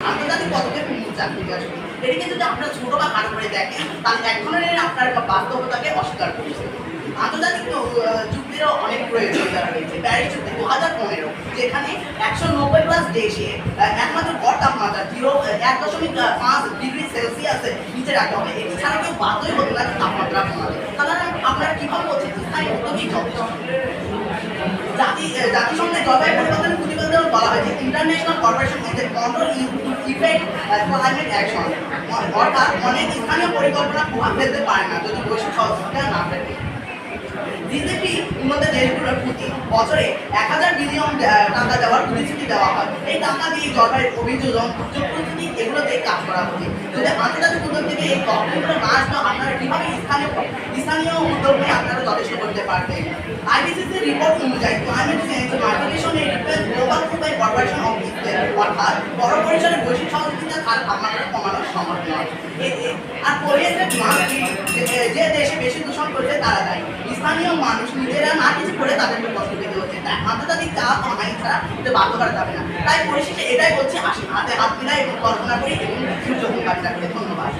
আন্তর্জাতিক একমাত্র এক দশমিক পাঁচ ডিগ্রি সেলসিয়াসের নিচে রাখতে হবে। এটি ছাড়া কেউ তাপমাত্রা কমাতে। তাহলে কীভাবে বলছেন স্থায়ী উদ্যোগই যথেষ্ট। জলবায়ু পরিবর্তন প্রতিবেদনে বলা হয়েছে কর্পোরেশন এ কন্ট্রোল ইফেক্ট ক্লাইমেট অ্যাকশন অর্থাৎ অনেক স্থানীয় পরিকল্পনা প্রভাব ফেলতে পারে না যদি বৈশ্বিক সহযোগিতা না থাকে জিডিপি উন্নত দেশগুলোর প্রতি বছরে এক হাজার বিলিয়ন টাকা দেওয়ার প্রতিশ্রুতি দেওয়া হয়। এই টাকা দিয়ে জলবায়ু অভিযোজন দুর্যোগ পরিস্থিতি এগুলোতে কাজ করা হচ্ছে। যদি আন্তর্জাতিক উদ্যোগ থেকে এই তথ্যগুলো না আসতো, আপনারা কীভাবে স্থানীয় স্থানীয় উদ্যোগ আপনারা যথেষ্ট করতে পারতেন? আইপিসিসি রিপোর্ট অনুযায়ী ক্লাইমেট চেঞ্জ মাইগ্রেশন অর্থাৎ বড় পরিসরে বৈশ্বিক সহযোগিতা তার তাপমাত্রা কমানোর সম্ভব নয় আর পরিবেশের মানটি যে দেশে বেশি দূষণ করছে তারা দায়ী স্থানীয় মানুষ নিজেরা না কিছু করে তাদেরকে কষ্ট পেতে হচ্ছে আন্তর্জাতিক চাপ অনলাইন ছাড়া বাধ্য করা যাবে না তাই পরিশেষে এটাই বলছি আসি হাতে হাত মিলাই এবং কল্পনা করি এবং সুযোগ কাজটা করে ধন্যবাদ।